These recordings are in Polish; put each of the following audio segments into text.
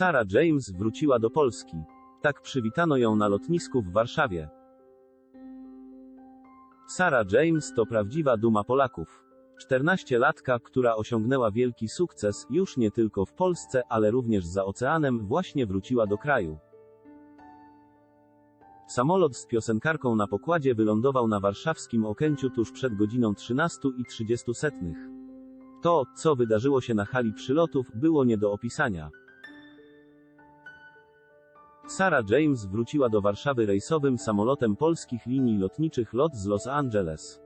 Sarah James wróciła do Polski. Tak przywitano ją na lotnisku w Warszawie. Sarah James to prawdziwa duma Polaków. 14-latka, która osiągnęła wielki sukces, już nie tylko w Polsce, ale również za oceanem, właśnie wróciła do kraju. Samolot z piosenkarką na pokładzie wylądował na warszawskim Okęciu tuż przed godziną 13.30. To, co wydarzyło się na hali przylotów, było nie do opisania. Sarah James wróciła do Warszawy rejsowym samolotem polskich linii lotniczych LOT z Los Angeles.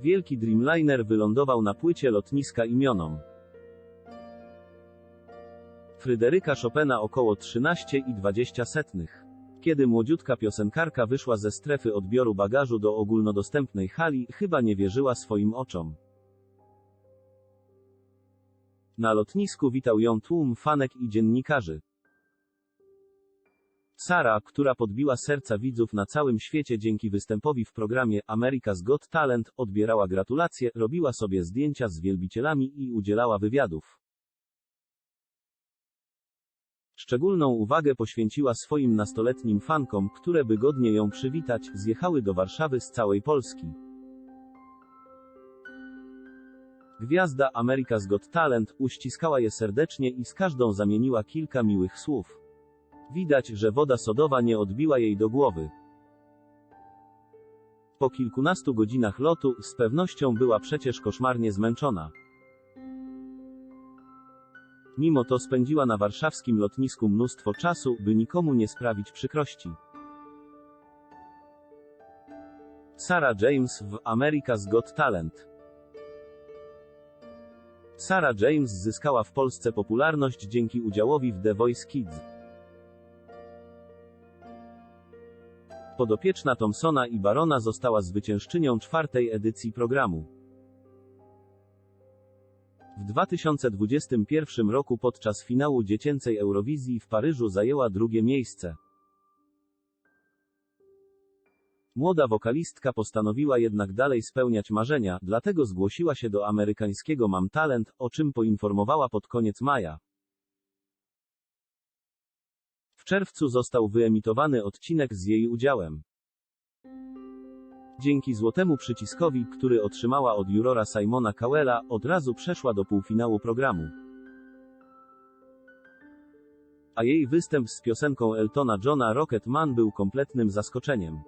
Wielki Dreamliner wylądował na płycie lotniska imionom Fryderyka Chopina około 13,20. Kiedy młodziutka piosenkarka wyszła ze strefy odbioru bagażu do ogólnodostępnej hali, chyba nie wierzyła swoim oczom. Na lotnisku witał ją tłum fanek i dziennikarzy. Sara, która podbiła serca widzów na całym świecie dzięki występowi w programie America's Got Talent, odbierała gratulacje, robiła sobie zdjęcia z wielbicielami i udzielała wywiadów. Szczególną uwagę poświęciła swoim nastoletnim fankom, które by godnie ją przywitać, zjechały do Warszawy z całej Polski. Gwiazda America's Got Talent uściskała je serdecznie i z każdą zamieniła kilka miłych słów. Widać, że woda sodowa nie odbiła jej do głowy. Po kilkunastu godzinach lotu, z pewnością była przecież koszmarnie zmęczona. Mimo to spędziła na warszawskim lotnisku mnóstwo czasu, by nikomu nie sprawić przykrości. Sarah James w America's Got Talent Sarah James zyskała w Polsce popularność dzięki udziałowi w The Voice Kids. Podopieczna Thompsona i Barona została zwyciężczynią czwartej edycji programu. W 2021 roku podczas finału dziecięcej Eurowizji w Paryżu zajęła drugie miejsce. Młoda wokalistka postanowiła jednak dalej spełniać marzenia, dlatego zgłosiła się do amerykańskiego Mam Talent, o czym poinformowała pod koniec maja. Czerwcu został wyemitowany odcinek z jej udziałem. Dzięki złotemu przyciskowi, który otrzymała od jurora Simona Cowella, od razu przeszła do półfinału programu. A jej występ z piosenką Eltona Johna Rocket Man był kompletnym zaskoczeniem.